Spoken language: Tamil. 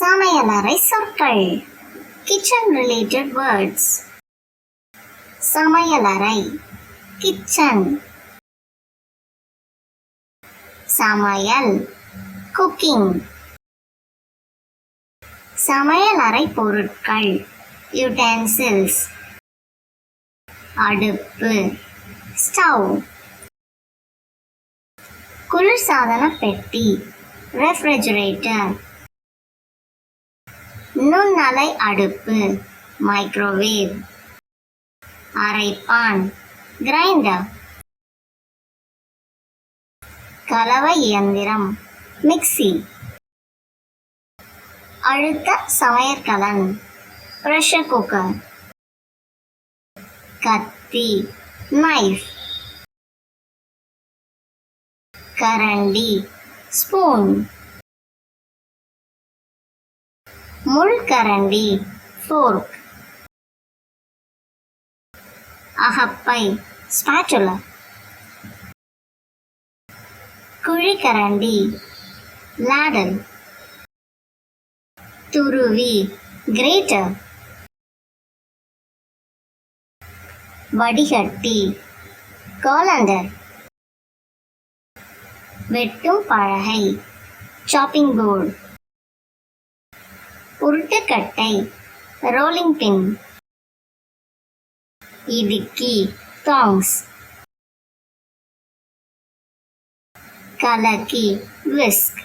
சமையலறை சொற்கள். கிச்சன் ரிலேட்டட் வேர்ட்ஸ் சமையலறை. கிச்சன் சமையல். குக்கிங் சமையலறை பொருட்கள். யுட்டென்சில்ஸ் அடுப்பு. ஸ்டவ் குளிர்சாதன பெட்டி. ரெஃப்ரிஜரேட்டர் நுண்ணலை அடுப்பு மைக்ரோவேவ் அரைப்பான் கிரைண்டர் கலவை இயந்திரம் மிக்சி அழுத்த சமையற்கலன் ப்ரெஷர் குக்கர் கத்தி நைஃப் கரண்டி ஸ்பூன் முள்கரண்டி. ஃபோர்க் அகப்பை. ஸ்பாச்சுலா குழிக்கரண்டி. லாடல் துருவி. கிரேட்டர் வடிகட்டி. கோலண்டர் வெட்டும் பழகை சாப்பிங் போர்டு உருட்டுக்கட்டை. ரோலிங் பின் இடுக்கி. தாங்ஸ் கலக்கி. விஸ்க்